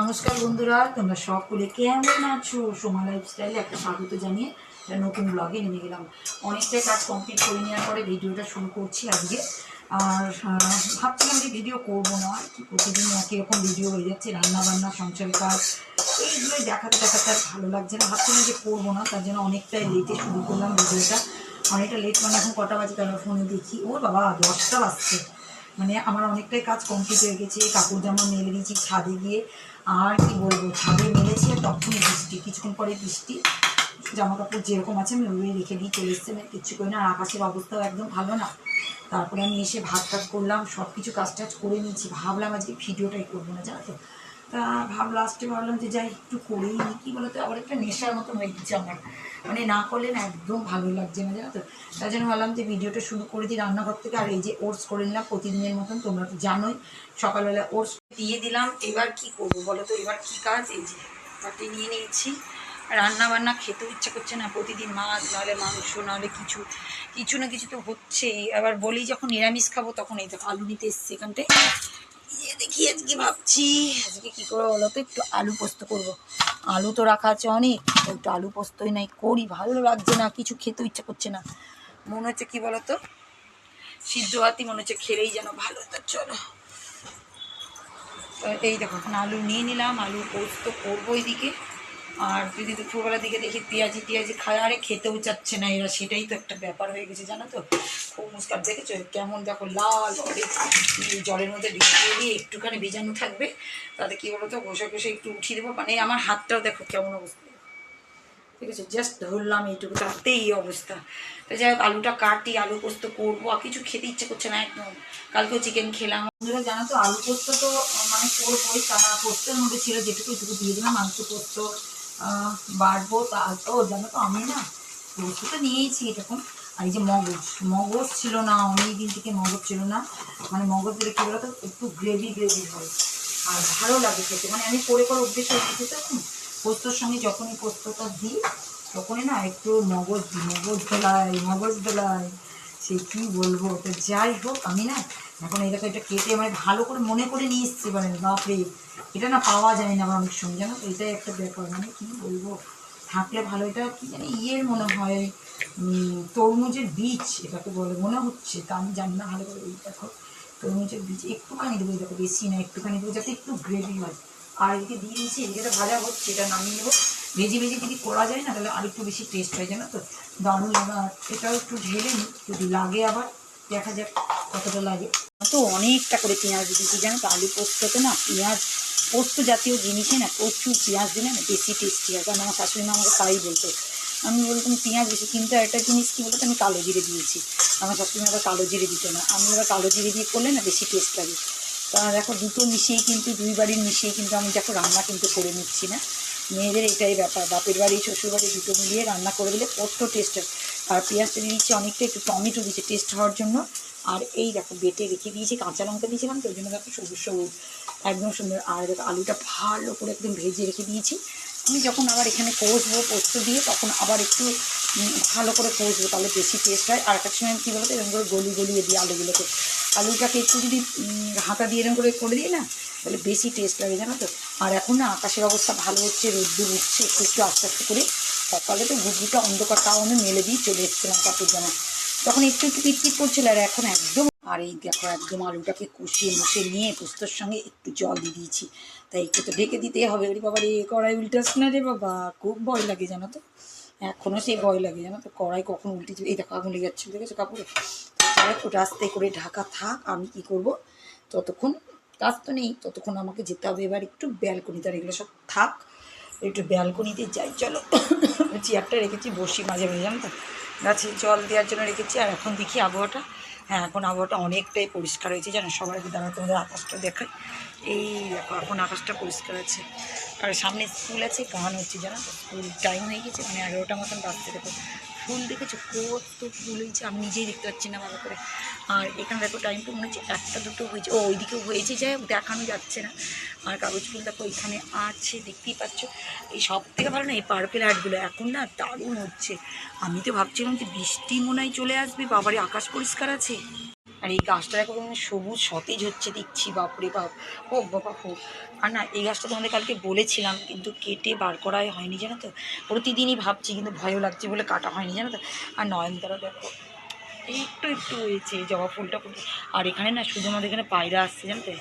নমস্কার বন্ধুরা, তোমরা সকলে কেমন আছো? সোমা লাইফস্টাইলে একটা স্বাগত জানিয়ে একটা নতুন ব্লগে নেমে গেলাম। অনেকটাই কাজ কমপ্লিট করে নেওয়ার পরে ভিডিওটা শুরু করছি আজকে। আর ভাবছিলাম যে ভিডিও করব না প্রতিদিন একই রকম ভিডিও হয়ে যাচ্ছে রান্না বান্না সংসারের কাজ, এইগুলোই দেখাতে দেখাতে আর ভালো লাগছে না। ভাবছিলাম যে করব না, তার জন্য অনেকটাই লেটে শুরু করলাম ভিডিওটা অনেকটা লেট মানে এখন কটা বাজে তারা ফোনে দেখি, ওর বাবা দশটা বাজছে। মানে আমার অনেকটাই কাজ কমপ্লিট হয়ে গেছে। কাপড় জামা মেলে দিয়েছি ছাদে গিয়ে। আর কি বলব, ছাদে মেলেছি আর তখনই বৃষ্টি, কিছুক্ষণ পরে বৃষ্টি। জামা কাপড় যেরকম আছে আমি ওই রেখে দিয়ে চলে এসেছি। আমি কিচ্ছু করি না। আর আকাশের অবস্থাও একদম ভালো না। তারপরে আমি এসে ভাত টাত করলাম সব কিছু কাজ টাজ করে নিয়েছি। ভাবলাম আজকে ভিডিওটাই করব না, জানো তো? তা ভাব লাস্টে ভাবলাম যে যাই একটু করেই নি, কী বলতো? আবার একটা নেশার মতন হয়ে গেছে আমার। মানে না করলে না একদম ভালো লাগছে না, জানো তো? তাই জন্য ভাবলাম যে ভিডিওটা শুরু করে দিই রান্নাঘর থেকে। আর এই যে ওটস করে নিলাম প্রতিদিনের মতন, তোমরা তো জানোই। সকালবেলা ওটস দিয়ে দিলাম। এবার কি করব বলো তো? এবার কি কাজ? এই যে পাটি নিয়ে নিয়েছি। রান্না বান্না খেতেও ইচ্ছা করছে না। প্রতিদিন মাছ, নাহলে মাংস, নাহলে কিছু কিছু না কিছু তো হচ্ছেই। আবার বলি যখন নিরামিষ খাব তখন এই দেখো, আলু নিতে এসছি এখানটায়। দেখি আজকে ভাবছি, আজকে কী করব বলো তো? একটু আলু পোস্ত করব। আলু তো রাখা আছে অনেক একটু আলু পোস্তই নাই, করি, ভালো লাগছে না, কিছু খেতে ইচ্ছা করছে না। মনে হচ্ছে কি বলো তো? সিদ্ধ হাতি মনে হচ্ছে খেলেই যেন ভালো, তো চলো। এই দেখো আলু নিয়ে নিলাম, আলু পোস্ত করব এইদিকে আর যদি দুপুরবেলার দিকে দেখি পেঁয়াজি টিয়াজি খায়, আরে খেতেও চাচ্ছে না এরা, সেটাই তো একটা ব্যাপার হয়ে গেছে, জানো তো? খুব মুস্কার দেখেছ? কেমন দেখো লাল জলের মধ্যে ভিজিয়ে দিয়ে একটুখানি ভিজানো থাকবে, তাতে কী বলো তো ঘষে ঘষে একটু উঠিয়ে দেবো মানে আমার হাতটাও দেখো কেমন অবস্থা। ঠিক আছে জাস্ট ধরলাম এইটুকু, তাতেই এই অবস্থা। তো যাই হোক, আলুটা কাটি, আলু পোস্ত করব, আর কিছু খেতে ইচ্ছে করছে না একদম। কালকেও চিকেন খেলাম। বন্ধুরা, জানো তো, আলু পোস্ত তো মানে করবোই পোস্তের মধ্যে ছিল যেটুকু এটুকু দিয়ে দিলাম, মাংস পোস্ত বাড়বো, তা ও জানো তো আমি না পোস্ত তো নিয়েছি এরকম। আর এই যে মগজ মগজ ছিল না, অনেক দিন থেকে মগজ ছিল না। মানে মগজ দিলে কী বলতো, একটু গ্রেভি গ্রেভি হয়। আর ভালো লাগে খেতে। মানে আমি করে করে অভ্যেস হয়ে গেছি তো এখন। পোস্তর সঙ্গে যখনই পোস্তটা দিই, তখনই না একটু মগজ দিই। মগজ দোলাই মগজ দোলাই সে কী বলব? তো যাই হোক, আমি না এখন এই দেখো, এটা কেটে মানে ভালো করে মনে করে নিয়ে এসছি বলেন বাপরে, এটা না পাওয়া যায় না আমার অনেক সময়, জানো? এটাই একটা ব্যাপার মানে কী বলব? থাকলে ভালো, এটা কি জানি ইয়ের মনে হয় তরমুজের বীজ, এটাকে বলে, মনে হচ্ছে, তা আমি জানি না ভালো করে, এই দেখো, তরমুজের বীজ, একটুখানি দেবো দেখো, বেশি না, একটুখানি দেবো, যাতে একটু গ্রেভি হয়। আর এদিকে দিয়ে দিয়েছি, এদিকে ভাজা হচ্ছে, এটা নামিয়ে নেব। ভেজে ভেজে যদি করা যায় না, তাহলে আর একটু বেশি টেস্ট হয়, জানো তো? দারুণ লাগা এটাও একটু ঢেলে নিই, যদি লাগে আবার, দেখা যাক কতটা লাগে। তো অনেকটা করে পেঁয়াজ দিয়েছি। জানো তো, আলু পোস্ততে না পেঁয়াজ, পোস্ত জাতীয় জিনিসে না প্রচুর পেঁয়াজ দিলে না বেশি টেস্টি হয়। কারণ আমার শাশুড়ি মা আমাকে তাই বলতো, আমি বলতাম পেঁয়াজ বেশি, কিন্তু একটা জিনিস কী বলতো, আমি কালো জিরে দিয়েছি। আমার শাশুড়ি আবার কালো জিরে দিত না। আমি এবার কালো জিরে দিয়ে করলে না বেশি টেস্ট লাগে। তা দেখো, দুটো মিশিয়েই কিন্তু, দুই বাড়ির মিশিয়ে কিন্তু আমি দেখো রান্না কিন্তু করে নিচ্ছি না। মেয়েদের এটাই ব্যাপার। বাপের বাড়ি, শ্বশুর বাড়ি দুটো মিলিয়ে রান্না করে দিলে কত টেস্ট হয়। আর পেঁয়াজটা দিয়ে দিচ্ছি অনেকটা একটু টমেটো দিচ্ছে টেস্ট হওয়ার জন্য। আর এই দেখো, বেটে রেখে দিয়েছি, কাঁচা লঙ্কা দিয়েছিলাম তো, ওই জন্য দেখো সবুজ সবুজ, একদম সুন্দর। আর দেখো, আলুটা ভালো করে একদম ভেজে রেখে দিয়েছি। আমি যখন আবার এখানে কষবো, পোস্ত দিয়ে, তখন আবার একটু ভালো করে কষবো, তাহলে বেশি টেস্ট হয়। আর একটা সময় কী বলতো, এরকম করে গলি গলিয়ে দিই আলুগুলোকে। আলুটাকে একটু যদি হাতা দিয়ে এরকম করে করে দিই না, তাহলে বেশি টেস্ট লাগে, জানো তো। আর এখন না, আকাশের অবস্থা ভালো হচ্ছে, রোদ্দুর উঠছে, একটু একটু আস্তে আস্তে করে। সকালে তো ঘুগনিটা অন্ধকার তাও আমি মেলে দিয়ে চলে এসেছিলাম কাপড় জামা তখন একটু একটু পিটপিট করছিল আর এখন একদম আর এই দেখো, একদম আলুটাকে কষিয়ে মুষে নিয়ে পোস্তর সঙ্গে একটু জল দিয়ে দিয়েছি। তাই একটু তো ঢেকে দিতে হবে। ওরে বাবা রে কড়াই উল্টাস না রে বাবা। খুব ভয় লাগে জানো তো। এখনও সেই ভয় লাগে জানো তো। কড়াই কখন উল্টে এই দেখো, আগুন লেগে যাচ্ছে, দেখেছ কাপড়ে? যাই হোক করে ঢাকা থাক। আমি কি করব? ততক্ষণ কাজ তো নেই। ততক্ষণ আমাকে যেতে হবে। এবার একটু ব্যালকনিতে আর এগুলো সব থাক। একটু ব্যালকনিতে যাই। চলো, চেয়ারটা রেখেছি, বসি মাঝে মাঝে, জানো তো। গাছে জল দেওয়ার জন্য রেখেছি, আর এখন দেখি আবহাওয়াটা। হ্যাঁ এখন আবহাওয়াটা অনেকটাই পরিষ্কার হয়েছে। যেন সবার আগে দাঁড়া তোমাদের আকাশটা দেখায়, এই দেখো এখন আকাশটা পরিষ্কার আছে। আর সামনে স্কুল আছে, গান হচ্ছে যেন, স্কুল টাইম হয়ে গেছে মানে এগারোটা মতন বাজতে দেখো। ফুল দেখেছ? কত ফুল হয়েছে, আমি নিজেই দেখতে পাচ্ছি না ভালো করে। আর এখানে দেখো টাইমটা মনে হচ্ছে একটা দুটো হয়েছে। ও, ওইদিকে হয়েছে যায় দেখানো যাচ্ছে না। আর কাগজ ফুল দেখো, এখানে আছে, দেখতেই পাচ্ছ। এই সব থেকে ভালো না, এই পার্পেল আর্টগুলো এখন না দারুণ হচ্ছে। আমি তো ভাবছিলাম যে বৃষ্টি মনে হয় চলে আসবে বাবারই আকাশ পরিষ্কার আছে। আর এই গাছটা দেখো সবুজ সতেজ হচ্ছে, দেখছি, বাপরে বাপ। হোক বাবা হোক আর না, এই গাছটা তোমাদের কালকে বলেছিলাম, কিন্তু কেটে বার করাই হয়নি, জানো তো? প্রতিদিনই ভাবছি, কিন্তু ভয়ও লাগছে বলে কাটা হয়নি, জানো তো? আর নয়নতারা দেখো, একটু একটু হয়েছে, জবা ফুলটা আর এখানে না, শুধু আমাদের এখানে পায়রা আসছে, জানো তো?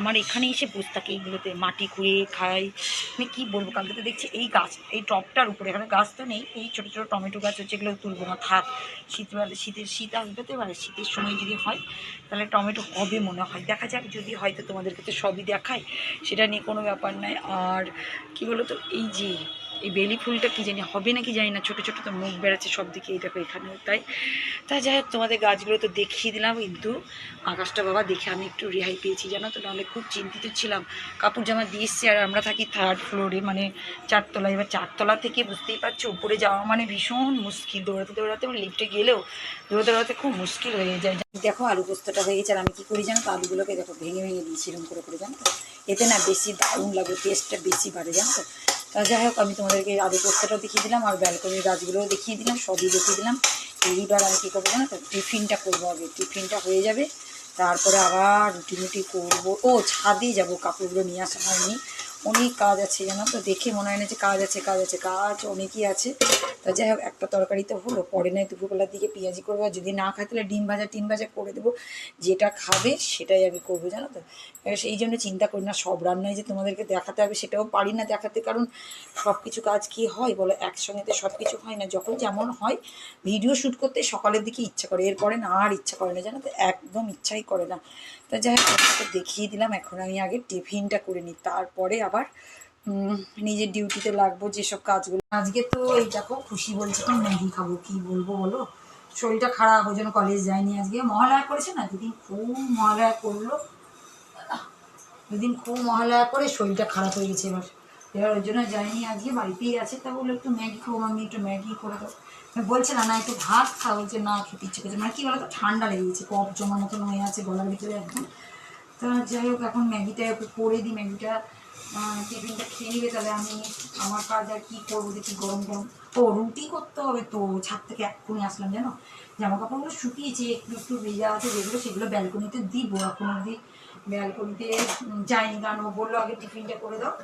আমার এখানে এসে বসে থাকে এইগুলোতে মাটি খুঁড়ে খায়। মানে কী বলব, কালকে তো দেখছি এই গাছ, এই টপটার উপরে, এখানে গাছ তো নেই, এই ছোটো ছোটো টমেটো গাছ হচ্ছে এগুলো তুলবো না, থাক। শীতবেলা শীতের, শীত আসবে তো, এবারে শীতের সময় যদি হয়, তাহলে টমেটো কবে মনে হয়। দেখা যাক, যদি হয়তো তোমাদেরকে তো সবই দেখায় সেটা নিয়ে কোনো ব্যাপার নয় আর কি বলো তো এই যে এই বেলি ফুলটা কি জানি হবে নাকি জানি না, ছোটো ছোটো তো মুখ বেড়াচ্ছে সব দিকে, এই দেখো এখানেও তাই। তা যাই হোক, তোমাদের গাছগুলো তো দেখিয়ে দিলাম, কিন্তু আকাশটা বাবা দেখে আমি একটু রেহাই পেয়েছি, জানো তো? নাহলে খুব চিন্তিত ছিলাম। কাপড় জামা দিয়ে এসছি, আর আমরা থাকি থার্ড ফ্লোরে মানে চারতলা, এবার চারতলা থেকে বুঝতেই পারছ, উপরে যাওয়া মানে ভীষণ মুশকিল। দৌড়াতে দৌড়াতে লিফটে গেলেও দৌড়াতে দৌড়াতে খুব মুশকিল হয়ে যায়। দেখো আলু পোস্তটা হয়ে গেছে, আর আমি কী করি জানো তো? আলুগুলোকে দেখো ভেঙে ভেঙে দিয়েছি, এরকম করে করে, জানো তো? এতে না বেশি দারুণ লাগে টেস্টটা বেশি বাড়ে, জানো তা? যাই হোক, আমি তোমাদেরকে আলু পোস্তটাও দেখিয়ে দিলাম, আর ব্যালকনির গাছগুলোও দেখিয়ে দিলাম, সবই দেখিয়ে দিলাম। এইবার আমি কী করব না টিফিনটা করব আগে, টিফিনটা হয়ে যাবে, তারপরে আবার রুটি মুটি করব। ও, ছাদে যাব, কাপড়গুলো নিয়ে আসা হয়নি। অনেক কাজ আছে জানো তো, দেখে মনে হয় না যে কাজ আছে কাজ আছে, কাজ অনেকই আছে। তা যাই হোক, একটা তরকারি তো হলো, পরে নয় দুপুরবেলার দিকে পেঁয়াজি করব, আর যদি না খাই তাহলে ডিম ভাজা, টিম ভাজা করে দেবো। যেটা খাবে সেটাই আমি করব, জানো তো? সেই জন্য চিন্তা করি না, সব রান্নায় যে তোমাদেরকে দেখাতে হবে সেটাও পারি না দেখাতে, কারণ সব কিছু কাজ কি হয় বলো? একসঙ্গে তো সব কিছু হয় না। যখন যেমন হয়, ভিডিও শ্যুট করতে সকালের দিকে ইচ্ছা করে, এরপরে না আর ইচ্ছা করে না, জানো তো? একদম ইচ্ছাই করে না। তা যাই হোক দেখিয়ে দিলাম, এখন আমি আগে টিফিনটা করে নিই, তারপরে আবার নিজের ডিউটিতে লাগবো যেসব কাজগুলো। আজকে তো এই দেখো খুশি বলছে তো, ম্যাগি খাব, কি বলব বলো? শরীরটা খারাপ, ওই জন্য কলেজ যায়নি আজকে। মহালয়া করেছে না? দুদিন খুব মহালয়া করল। দুদিন খুব মহালয়া করে শরীরটা খারাপ হয়ে গেছে এবার। এবার ওই জন্য যায়নি আজকে, বাড়িতেই আছে। তা বলল, একটু ম্যাগি খাব আমি একটু ম্যাগি করে দাও। বলছে, না না, একটু ভাত খা বলছে, না, খেতে ইচ্ছে করছে মানে কি বলতো ঠান্ডা লেগে গেছে, কফ জমার মতন হয়ে আছে গলার ভিতরে একদম তা যাই হোক, এখন ম্যাগিটা একটু করে দিই, ম্যাগিটা টিফিনটা খেয়ে নিবে, তাহলে আমি আমার কাজ আর কী করব? দেখি গরম গরম। ও, রুটি করতে হবে তো, ছাদ থেকে এক্ষুনি আসলাম, জানো? জামা কাপড়গুলো শুকিয়েছে, একটু একটু ভেজা আছে, যেগুলো, সেগুলো ব্যালকনিতে দিব। এখন অবধি ব্যালকনিতে যাইনি কারণ ও বলল আগে টিফিনটা করে দাও।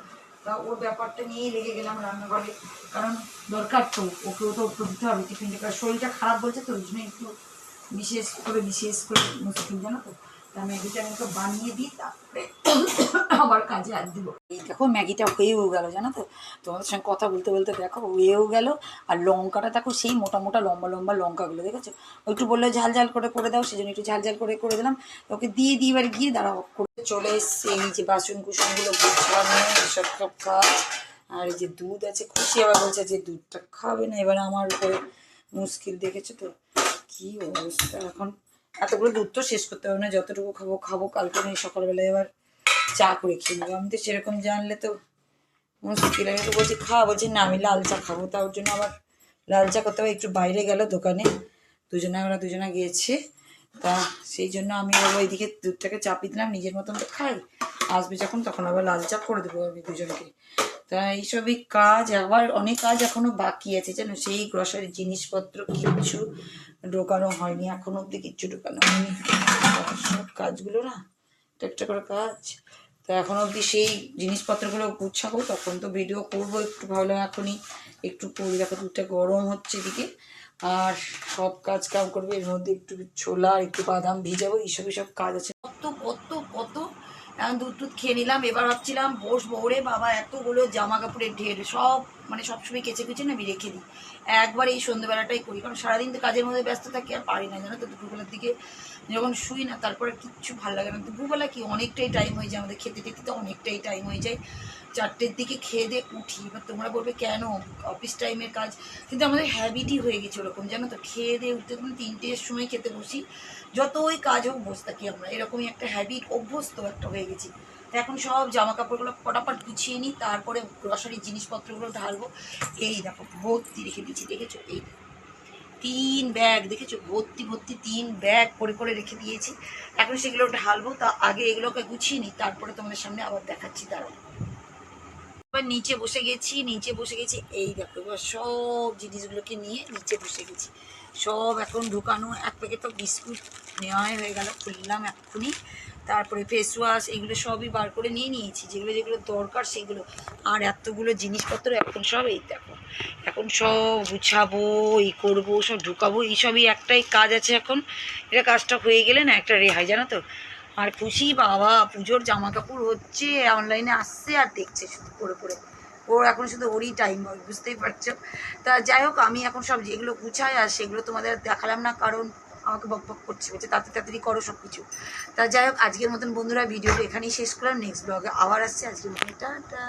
তা ওর ব্যাপারটা নিয়েই লেগে গেলাম রান্নাঘরে, কারণ দরকার তো, ওকেও তো একটু দিতে হবে। টিফিনটা শরীরটা খারাপ বলছে তো, ওই জন্য একটু বিশেষ করে বিশেষ করে মুশকিল, জানো তা? ম্যাগিটা বানিয়ে দিই, তারপরে কাজে এই দেখো, ম্যাগিটা হয়েও গেল তোমাদের সঙ্গে কথা বলতে বলতে দেখো, হয়েও গেল। আর লঙ্কাটা দেখো, সেই মোটা মোটা, লম্বা লম্বা লঙ্কাগুলো একটু বলল, ঝাল ঝাল করে করে দাও সেজন্য একটু ঝাল ঝাল করে করে দিলাম। ওকে দিয়ে দিয়ে এবার গিয়ে, দাঁড়াও, করে চলে এসছে। এই যে বাসন কুসনগুলো গুছানো, এসব আর এই যে দুধ আছে, খুশি আবার বলছে যে দুধটা খাবে না। এবার আমার উপরে মুশকিল, দেখেছ তো? কি অবস্থা এখন? এতগুলো দুধ তো শেষ করতে হবে না, যতটুকু খাব খাব। কালকে আমি সকালবেলায় এবার চা করে খেয়ে নেব। আমি তো সেরকম জানলে তো মুশকিল আমি তো বলছি খাওয়া বলছি, না, আমি লাল চা খাব। তার জন্য আবার লাল চা করতে হবে একটু বাইরে গেল দোকানে। দুজনে আমরা দুজনে গিয়েছি। তা সেই জন্য আমি আবার ওইদিকে দুধটাকে চাপিয়ে দিলাম, নিজের মতন তো খাই। আসবে যখন, তখন আবার লাল চা করে দেবো আমি দুজনকে। তা এইসবই কাজ, আবার অনেক কাজ এখনও বাকি আছে, জানো? সেই গ্রসারি জিনিসপত্র কিচ্ছু ঢোকানো হয়নি, এখনও অব্দি কিচ্ছু ঢোকানো হয়নি। সব কাজগুলো না, একটা করে কাজ। তো এখন অবধি সেই জিনিসপত্রগুলো গুছাবো, তখন তো ভিডিও করব, একটু ভাবলাম এখনই। একটু করি দেখো দুধটা গরম হচ্ছে এদিকে। আর সব কাজ কাম করবে, এর মধ্যে একটু ছোলা, একটু বাদাম ভিজাবো এইসব এইসব কাজ আছে। কত কত এখন দুধ টুধ খেয়ে নিলাম। এবার ভাবছিলাম, বসবো ওরে বাবা, এতগুলো জামা কাপড়ের ঢের, সব মানে সবসময় কেচে কুচে না আমি রেখে দিই। একবার এই সন্ধ্যেবেলাটাই করি, কারণ সারাদিন তো কাজের মধ্যে ব্যস্ত থাকি, আর পারি না, জানো তো? দুপুরবেলার দিকে যখন শুই না, তারপরে কিচ্ছু ভালো লাগে না। দুপুরবেলা কি, অনেকটাই টাইম হয়ে যায় আমাদের খেতে টেতে, তো অনেকটাই টাইম হয়ে যায়। চারটের দিকে খেয়ে দিয়ে উঠি। এবার তোমরা বলবে, কেন? অফিস টাইমের কাজ। কিন্তু আমাদের হ্যাবিটই হয়ে গেছে ওরকম, জানো তো? খেয়ে দিয়ে উঠতে তখন তিনটের সময় খেতে বসি। যতই কাজ হোক, বসে থাকি আমরা। এরকমই একটা হ্যাবিট অভ্যস্ত একটা হয়ে গেছি। এখন সব জামা কাপড়গুলো ফটাফট গুছিয়ে নিই, তারপরে গ্রসারির জিনিসপত্রগুলো ঢালবো। এই দেখো, ভর্তি রেখে দিয়েছি, দেখেছ? এই তিন ব্যাগ, দেখেছ? ভর্তি ভর্তি তিন ব্যাগ করে করে রেখে দিয়েছি। এখন সেগুলো ঢালবো, তা আগে এগুলোকে গুছিয়ে নিই, তারপরে তোমাদের সামনে আবার দেখাচ্ছি, দাঁড়াও। এবার নিচে বসে গেছি, নিচে বসে গেছি, এই দেখো, এবার সব জিনিসগুলোকে নিয়ে নিচে বসে গেছি। সব এখন ঢুকানো, এক প্যাকেট তো বিস্কুট নেওয়াই হয়ে গেল, খুললাম এক্ষুনি। তারপরে ফেস ওয়াশ এগুলো সবই বার করে নিয়ে নিয়েছি। যেগুলো যেগুলো দরকার সেগুলো। আর এতগুলো জিনিসপত্র এখন সব এই দেখো, এখন সব গুছাবো এই করব, সব ঢুকাবো এইসবই একটাই কাজ আছে এখন। এটা কাজটা হয়ে গেলে না একটা রেহাই, জানো তো? আর খুশি বাবা, পুজোর জামা কাপড় হচ্ছে অনলাইনে আসছে আর দেখছে শুধু করে পরে। ওর এখন শুধু ওরই টাইম বুঝতেই পারছ? তা যাই হোক, আমি এখন সব যেগুলো গুছাই আর সেগুলো তোমাদের দেখালাম না, কারণ আমাকে বক বক করছে বলছে, তাড়াতাড়ি করো সব কিছু তা যাই হোক, আজকের মতন বন্ধুরা, ভিডিওটা এখানেই শেষ করলাম। নেক্সট ব্লগে আবার আসছে। আজকের মতন, টাটা।